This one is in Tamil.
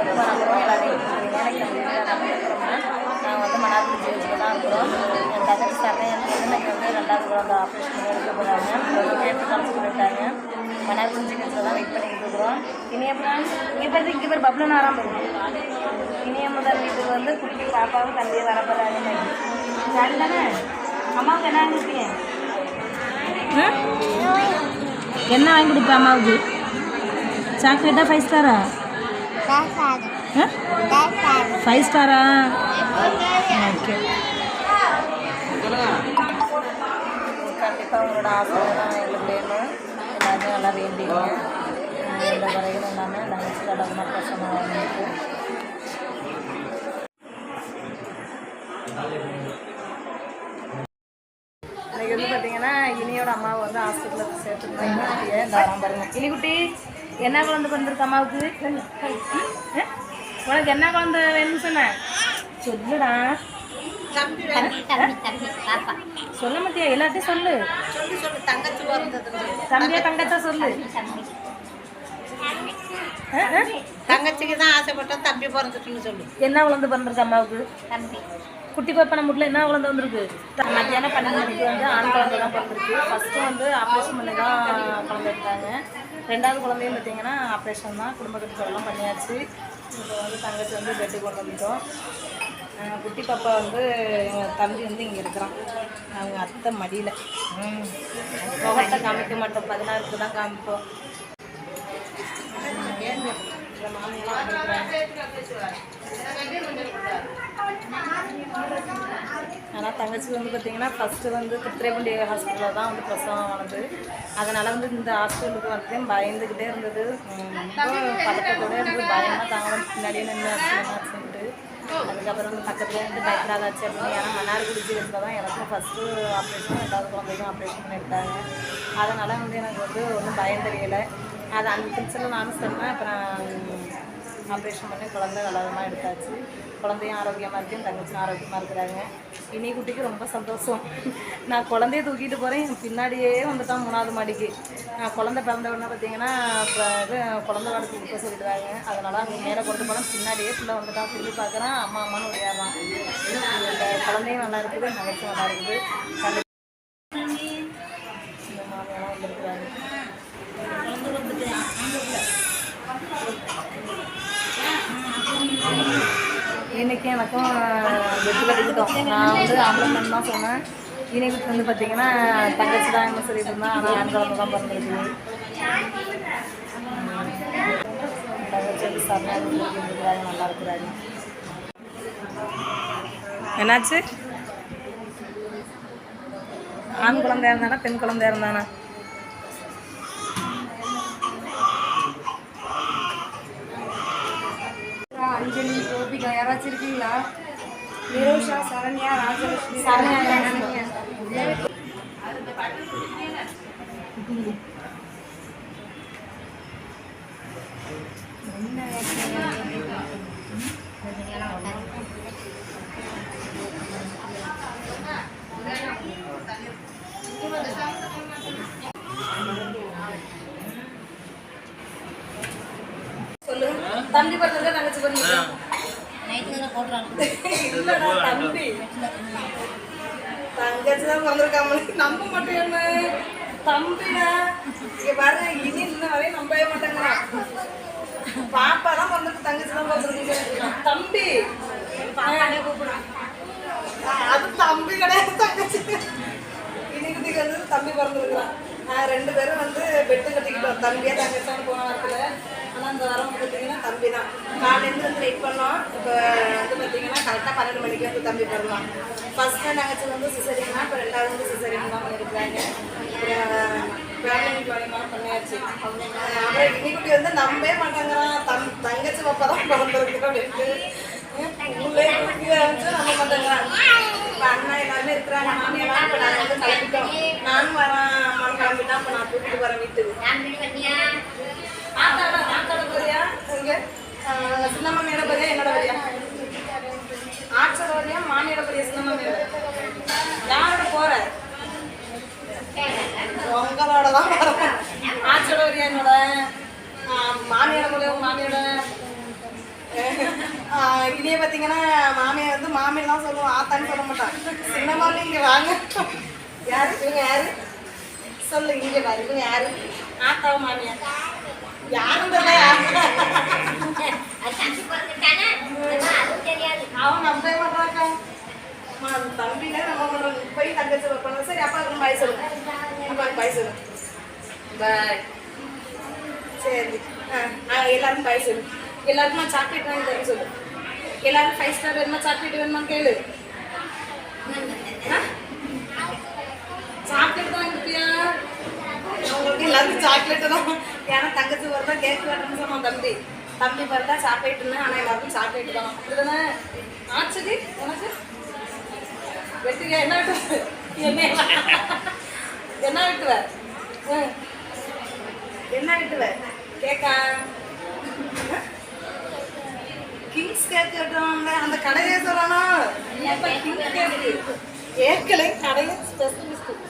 வந்து வணங்குறோம் எல்லாரையும் நாங்கள் வந்து மன்னார்குடி ஜிஹெச்சில் தான் இருக்கிறோம் என் தங்கச்சி சரணன் இன்னைக்கு வந்து ரெண்டாவது குழந்தை ஆப்ரேஷன் பண்ணி எடுக்க போகிறாங்க கேட்டு காமிச்சு கொடுத்தாங்க மன்னார்குடி ஜிஹெச்சில் தான் வெயிட் பண்ணிட்டு இருக்கிறோம் இனிய பிரான்ஸ் இங்கே பேர் இங்கே பேர் பப்ளன் ஆறாம் நாராம் இனிய முதல் வீட்டுக்கு வந்து குட்டி பாப்பாவும் தம்பியை வரப்போகிறாங்க ஜாலி தானே அம்மாவுக்கு என்ன கொடுப்பீங்க என்ன வாங்கி கொடுப்பேன் அம்மாவுக்கு? சாக்லேட்டா ஃபைவ் ஸ்டாரா ஃபைவ் ஸ்டாரா ஓகே கண்டிப்பாக உங்களோட ஆசை தான் எங்களுக்கு வேணும் எல்லாருமே நல்லா வேண்டிங்க இந்த வரைக்கும் எல்லாமே தங்கச்சி கடவுமா பிரசனம் வாங்கிட்டு இன்னைக்கு வந்து இனியோட அம்மாவை வந்து ஹாஸ்பிட்டலில் சேர்த்துருந்தாங்க பாருங்க. இனிக்குட்டி என்ன குழந்தை பிறந்திருக்கு அம்மாவுக்கு? உனக்கு என்ன குழந்தை வேணும்னு சொன்னேன் சொல்லுடா. சொல்ல மாட்டியா? எல்லாத்தையும் சொல்லு. சொல்லி சொல்லு. தங்கச்சி பிறந்தது தம்பியா தங்கச்சா. சொல்லு? தங்கச்சிக்கு தான் ஆசைப்பட்டோம் தம்பி பிறந்துட்டுன்னு சொல்லு. என்ன குழந்தை பிறந்திருக்கு அம்மாவுக்கு? குட்டி பாப்பா முட்டில் என்ன குழந்தை வந்திருக்கு? மத்தியானம் பன்னெண்டு வந்து ஆண் குழந்தை தான் பிறந்திருக்கு. ஃபஸ்ட்டு வந்து ஆப்ரேஷன் பண்ணி தான் குழந்தை எடுத்தாங்க. ரெண்டாவது குழந்தையும் பார்த்தீங்கன்னா ஆப்ரேஷன் தான் குடும்ப கட்டுப்பாடெல்லாம் பண்ணியாச்சு. இப்போ வந்து தங்கச்சி வந்து பெட்டு கொண்டு வந்துட்டோம். குட்டி பாப்பா வந்து எங்கள் தம்பி வந்து இங்கே இருக்கிறான். அவங்க அத்தை மடியில். முகத்தை காமிக்க மாட்டோம். பதினாறுக்கு தான் காமிப்போம். இந்த மாமியெல்லாம் ஆனால் தங்கச்சி வந்து பார்த்தீங்கன்னா ஃபஸ்ட்டு வந்து திருத்திரைப்பண்டி ஹாஸ்பிட்டலில் தான் வந்து பிரசவம் ஆனது. அதனால் வந்து இந்த ஹாஸ்பிட்டலுக்கு வந்து பயந்துக்கிட்டே இருந்தது. ரொம்ப பதட்டத்தோட இருந்து பயமாக தாங்க பின்னாடியே நின்று ஆச்சுன்ட்டு அதுக்கப்புறம் வந்து பக்கத்துலேயே வந்து பயப்படாதாச்சு அப்படின்னு. ஏன்னா மன்னார்குடி ஜிஹெச்சில் தான் எனக்கும் ஃபஸ்ட்டு ஆப்ரேஷன் ரெண்டாவது குழந்தைக்கும் ஆப்ரேஷன் பண்ணியிருக்காங்க அதனால் வந்து எனக்கு வந்து ஒன்றும் பயம் தெரியலை. அது அந்த பிரச்சனை நானும் சொன்னேன். அப்புறம் ஆப்ரேஷன் பண்ணி குழந்தை நல்லதமாக எடுத்தாச்சு. குழந்தையும் ஆரோக்கியமாக இருக்கு தங்கச்சியும் ஆரோக்கியமாக இருக்கிறாங்க. இனி குட்டிக்கு ரொம்ப சந்தோஷம். நான் குழந்தைய தூக்கிட்டு போகிறேன் பின்னாடியே வந்துட்டான் மூணாவது மாடிக்கு. நான் குழந்தை பிறந்த உடனே பார்த்தீங்கன்னா இப்போ இது குழந்தை வாடகை கொடுக்க சொல்லிடுறாங்க. அதனால் அவங்க மேலே கொண்டு போனால் பின்னாடியே ஃபுல்லாக வந்துட்டான். திரும்பி பார்க்குறேன் அம்மா அம்மான்னு உடையாதான் குழந்தையும் நல்லா இருக்குது என் தங்கச்சியும் நல்லா இருக்குது கண்டிப்பா இந்த மாமியெல்லாம் வந்திருக்கிறாங்க இன்னைக்கு எனக்கும் வெற்றி கட்டிக்கிட்டோம் நான் வந்து ஆம்பளம் தான் சொன்னேன். இன்னைக்கு வந்து பார்த்தீங்கன்னா தங்கச்சி தான் என்ன சொல்லிட்டு இருந்தா ஆனால் ஆண் குழந்தை தான் பிறந்திருக்கு. தங்கச்சி வந்து சரணாக நல்லா இருக்கிறாங்க என்னாச்சு? ஆண் குழந்தையா இருந்தானா பெண் குழந்தையா இருந்தானா? அஞ்சலி கோபிகா யாராச்சும் இருக்கீங்களா? நிரோஷா சரண்யா ராஜலட்சுமி. சரண்யா சொல்லு தம்பி பிறந்திருக்கா தங்கச்சி பிறந்திருக்கா இல்லடா தம்பி. தங்கச்சி தான் பிறந்திருக்காம நம்ப மாட்டேன் என்ன? தம்பிடா. இங்க பாரு இனி இன்ன வரையும் நம்பவே மாட்டேங்கிறா. பாப்பா தான் பிறந்திருக்கு தங்கச்சி தான் பிறந்திருக்கு. தம்பி. அது தம்பி கிடையாது தங்கச்சி. இன்னைக்கு தம்பி பிறந்திருக்கிறான் ரெண்டு பேரும் வந்து பெட்டு கட்டிக்கிட்டோம். தம்பியா தங்கச்சான்னு போன வாரத்தில் ஆனால் இந்த வாரம் பார்த்தீங்கன்னா தம்பி தான். காலையிலேருந்து வந்து வெயிட் பண்ணோம். இப்போ வந்து பார்த்தீங்கன்னா கரெக்டாக பன்னெண்டு மணிக்கு வந்து தம்பி பிறந்தான் ஃபஸ்ட்டு தங்கச்சி வந்து சிசரிங்கன்னா இப்போ ரெண்டாவது வந்து சிசரிங் தான் பண்ணியிருக்காங்க ஃபேமிலி ஜாயின்லாம் பண்ணியாச்சு. அப்புறம் இன்னைக்குட்டி வந்து நம்பவே மாட்டாங்கிறான் தம் தங்கச்சி பாப்பா தான் பிறந்திருக்கு அப்படின்ட்டு. உள்ளே வந்து நம்ப மாட்டேங்கிறான் இப்போ அண்ணா எல்லாருமே இருக்கிறாங்க. மாமியெல்லாம் இப்போ நாங்கள் வந்து கிளம்பிட்டோம். நானும் வரேன். அம்மாவும் கிளம்பிட்டா இப்போ நான் தூக்கிட்டு வரேன் வீட்டுக்கு. மாமியோட உங்க மாமியோட இதே பார்த்தீங்கன்னா மாமியை வந்து மாமியை தான் சொல்லுவோம் ஆத்தான்னு சொல்ல மாட்டான் சின்ன மாமி இங்கே வாங்க. யாரு? இவங்க யாரு? சொல்லு இங்கே பாரு இவங்க யாரு? ஆத்தாவ மாமியா யாரும் அவன் நம்பவே மாட்டாக்கா தம்பில நம்ம பண்றோம் போய் தங்கச்சி வைப்பாங்க சரி அப்பா பாய் சொல்லுங்க அப்பாவுக்கு பாய் சொல்லு. பாய் சரி எல்லாருக்கும் பாய் சொல்லு. எல்லாருக்கும் சாக்லேட் வாங்கி தரேன் சொல்லு. எல்லாரும் ஃபைவ் ஸ்டார் வேணுமா சாக்லேட் வேணுமா கேளு. சாக்லேட் தான் கொடுப்பியா? உங்களுக்கு எல்லாருக்கும் சாக்லேட் தான். ஏன்னா தங்கச்சி வரதா கேக் வேணும்னு சொன்னான் தம்பி. தம்பி வரதா சாக்லேட்டுன்னு ஆனால் எல்லாருக்கும் சாக்லேட் தான். இதுதானே ஆச்சுடி உனக்கு? விட்டுவ? என்ன என்ன விட்டுவ? ம். என்ன விட்டுவ கேக்கா. கிங்ஸ் கேக் கேட்டுவாங்க அந்த கடையே சொல்லணும். கேட்கலை கடையை ஸ்பெஷலிஸ்ட்